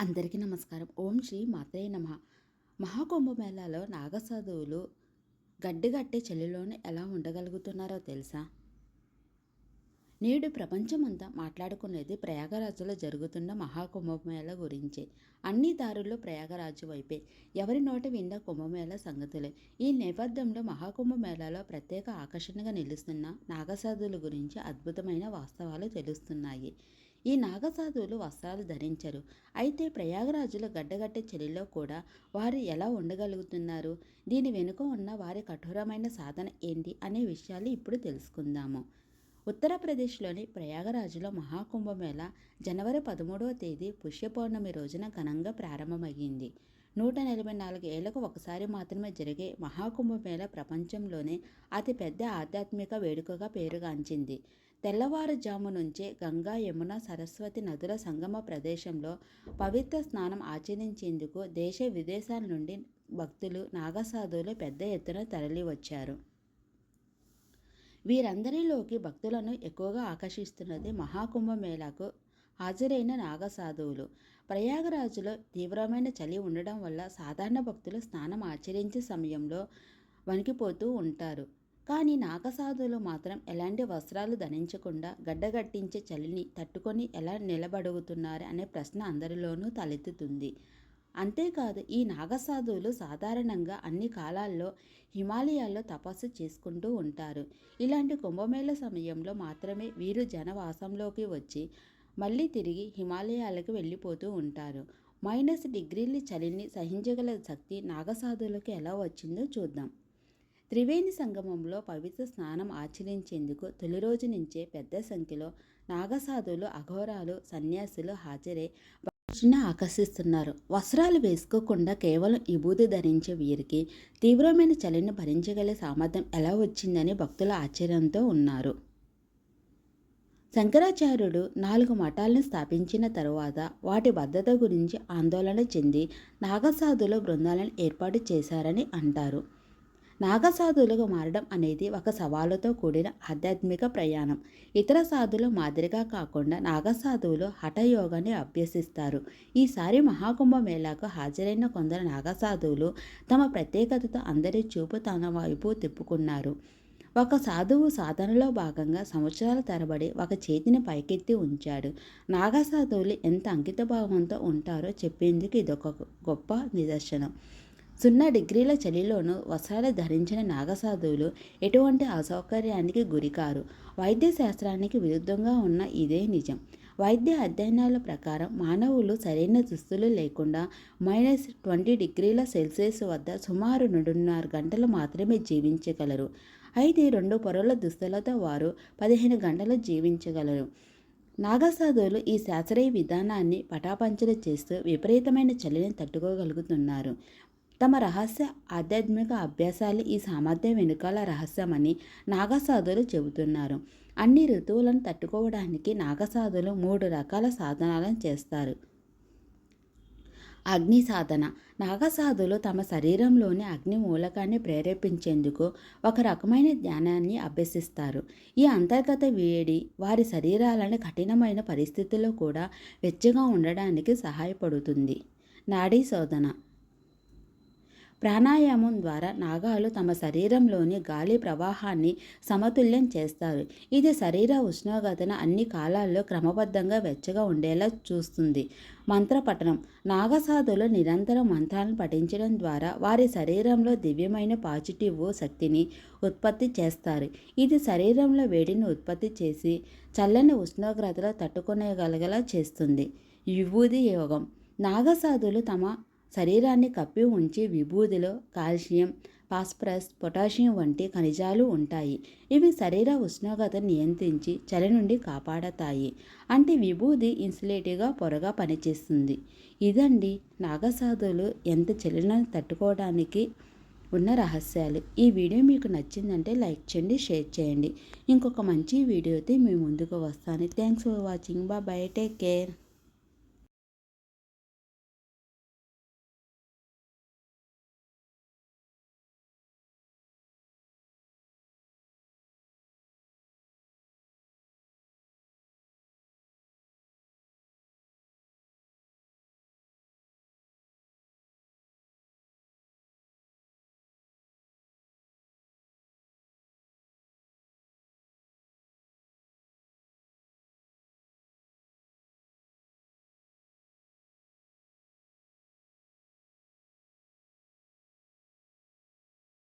అందరికీ నమస్కారం. ఓం శ్రీ మాతయ్య నమ. మహాకుంభమేళాలో నాగసాధువులు గడ్డిగట్టే చెల్లిలోనే ఎలా ఉండగలుగుతున్నారో తెలుసా? నేడు ప్రపంచమంతా మాట్లాడుకునేది ప్రయాగరాజులో జరుగుతున్న మహాకుంభమేళ గురించే. అన్ని దారుల్లో ప్రయాగరాజు వైపే. ఎవరి నోట విన్న కుంభమేళ సంగతులే. ఈ నేపథ్యంలో మహాకుంభమేళాలో ప్రత్యేక ఆకర్షణగా నిలుస్తున్న నాగసాధువుల గురించి అద్భుతమైన వాస్తవాలు తెలుస్తున్నాయి. ఈ నాగసాధువులు వస్త్రాలు ధరించరు. అయితే ప్రయాగరాజుల గడ్డగట్టే చలిలో కూడా వారు ఎలా ఉండగలుగుతున్నారు? దీని వెనుక ఉన్న వారి కఠోరమైన సాధన ఏంటి? అనే విషయాలు ఇప్పుడు తెలుసుకుందాము. ఉత్తరప్రదేశ్లోని ప్రయాగరాజులో మహాకుంభమేళ జనవరి పదమూడవ తేదీ పుష్యపౌర్ణమి రోజున ఘనంగా ప్రారంభమయ్యింది. నూట నలభై నాలుగు ఏళ్ళకు ఒకసారి మాత్రమే జరిగే మహాకుంభమేళ ప్రపంచంలోనే అతిపెద్ద ఆధ్యాత్మిక వేడుకగా పేరుగాంచింది. తెల్లవారుజాము నుంచే గంగా యమున సరస్వతి నదుల సంగమ ప్రదేశంలో పవిత్ర స్నానం ఆచరించేందుకు దేశ విదేశాల నుండి భక్తులు నాగసాధువులు పెద్ద ఎత్తున తరలివచ్చారు. వీరందరిలోకి భక్తులను ఎక్కువగా ఆకర్షిస్తున్నది మహాకుంభమేళాకు హాజరైన నాగసాధువులు. ప్రయాగరాజులో తీవ్రమైన చలి ఉండడం వల్ల సాధారణ భక్తులు స్నానం ఆచరించే సమయంలో వణికిపోతూ ఉంటారు. కానీ నాగసాధులు మాత్రం ఎలాంటి వస్త్రాలు ధరించకుండా గడ్డగట్టించే చలిని తట్టుకొని ఎలా నిలబడుగుతున్నారు అనే ప్రశ్న అందరిలోనూ తలెత్తుతుంది. అంతేకాదు ఈ నాగసాధువులు సాధారణంగా అన్ని కాలాల్లో హిమాలయాల్లో తపస్సు చేసుకుంటూ ఉంటారు. ఇలాంటి కుంభమేళ సమయంలో మాత్రమే వీరు జనవాసంలోకి వచ్చి మళ్ళీ తిరిగి హిమాలయాలకు వెళ్ళిపోతూ ఉంటారు. మైనస్ డిగ్రీల చలిని సహించగల శక్తి నాగసాధువులకు ఎలా వచ్చిందో చూద్దాం. త్రివేణి సంగమంలో పవిత్ర స్నానం ఆచరించేందుకు తొలి రోజు నుంచే పెద్ద సంఖ్యలో నాగసాధువులు అఘోరాలు సన్యాసులు హాజరై దృష్టిని ఆకర్షిస్తున్నారు. వస్త్రాలు వేసుకోకుండా కేవలం విభూతి ధరించే వీరికి తీవ్రమైన చలిని భరించగల సామర్థ్యం ఎలా వచ్చిందని భక్తుల ఆశ్చర్యంతో ఉన్నారు. శంకరాచార్యుడు నాలుగు మఠాలను స్థాపించిన తరువాత వాటి భద్రత గురించి ఆందోళన చెంది నాగసాధుల బృందాలను ఏర్పాటు చేశారని అంటారు. నాగసాధువులకు మారడం అనేది ఒక సవాలుతో కూడిన ఆధ్యాత్మిక ప్రయాణం. ఇతర సాధువుల మాదిరిగా కాకుండా నాగసాధువులు హఠయోగాన్ని అభ్యసిస్తారు. ఈసారి మహాకుంభమేళాకు హాజరైన కొందరు నాగసాధువులు తమ ప్రత్యేకతతో అందరి చూపు తన వైపు తిప్పుకున్నారు. ఒక సాధువు సాధనలో భాగంగా సంవత్సరాల తరబడి ఒక చేతిని పైకెత్తి ఉంచాడు. నాగసాధువులు ఎంత అంకితభావంతో ఉంటారో చెప్పేందుకు ఇదొక గొప్ప నిదర్శనం. సున్నా డిగ్రీల చలిలోనూ వస్త్రాలు ధరించిన నాగసాధువులు ఎటువంటి అసౌకర్యానికి గురికారు. వైద్య శాస్త్రానికి విరుద్ధంగా ఉన్న ఇదే నిజం. వైద్య అధ్యయనాల ప్రకారం మానవులు సరైన దుస్తులు లేకుండా మైనస్ ట్వంటీ డిగ్రీల సెల్సియస్ వద్ద సుమారు రెండున్నర గంటలు మాత్రమే జీవించగలరు. అయితే రెండు పొరల దుస్తులతో వారు పదిహేను గంటలు జీవించగలరు. నాగసాధువులు ఈ శాస్త్రీయ విధానాన్ని పటాపంచలు చేస్తూ విపరీతమైన చలిని తట్టుకోగలుగుతున్నారు. తమ రహస్య ఆధ్యాత్మిక అభ్యాసాలు ఈ సామర్థ్యం వెనుకాల రహస్యమని నాగసాధులు చెబుతున్నారు. అన్ని ఋతువులను తట్టుకోవడానికి నాగసాధులు మూడు రకాల సాధనాలను చేస్తారు. అగ్ని సాధన. నాగసాధులు తమ శరీరంలోని అగ్ని మూలకాన్ని ప్రేరేపించేందుకు ఒక రకమైన ధ్యానాన్ని అభ్యసిస్తారు. ఈ అంతర్గత వేడి వారి శరీరాలను కఠినమైన పరిస్థితుల్లో కూడా వెచ్చగా ఉండడానికి సహాయపడుతుంది. నాడీ శోధన ప్రాణాయామం ద్వారా నాగాలు తమ శరీరంలోని గాలి ప్రవాహాన్ని సమతుల్యం చేస్తారు. ఇది శరీర ఉష్ణోగ్రతను అన్ని కాలాల్లో క్రమబద్ధంగా వెచ్చగా ఉండేలా చూస్తుంది. మంత్రపఠనం. నాగసాధులు నిరంతరం మంత్రాలను పఠించడం ద్వారా వారి శరీరంలో దివ్యమైన పాజిటివ్ శక్తిని ఉత్పత్తి చేస్తారు. ఇది శరీరంలో వేడిని ఉత్పత్తి చేసి చల్లని ఉష్ణోగ్రతలో తట్టుకునేగలగలా చేస్తుంది. విభూది యోగం. నాగసాధులు తమ శరీరాన్ని కప్పి ఉంచి విభూదిలో కాల్షియం ఫాస్ఫరస్ పొటాషియం వంటి ఖనిజాలు ఉంటాయి. ఇవి శరీర ఉష్ణోగ్రతను నియంత్రించి చలి నుండి కాపాడతాయి. అంటే విభూది ఇన్సులేటివ్గా పొరగా పనిచేస్తుంది. ఇదండి నాగసాధులు ఎంత చలిని తట్టుకోవడానికి ఉన్న రహస్యాలు. ఈ వీడియో మీకు నచ్చిందంటే లైక్ చేయండి షేర్ చేయండి. ఇంకొక మంచి వీడియోతో మీ ముందుకు వస్తాను. Thanks for watching. బా బై టేక్ కేర్.